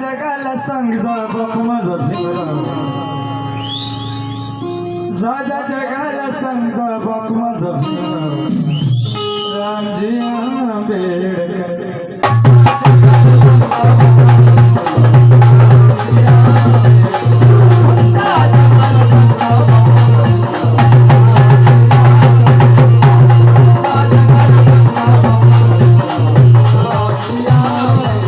जगाला सांग जा बाप माझा देवरा जाजा जगाला सांग जा बाप माझा देवरा रामजी आंबे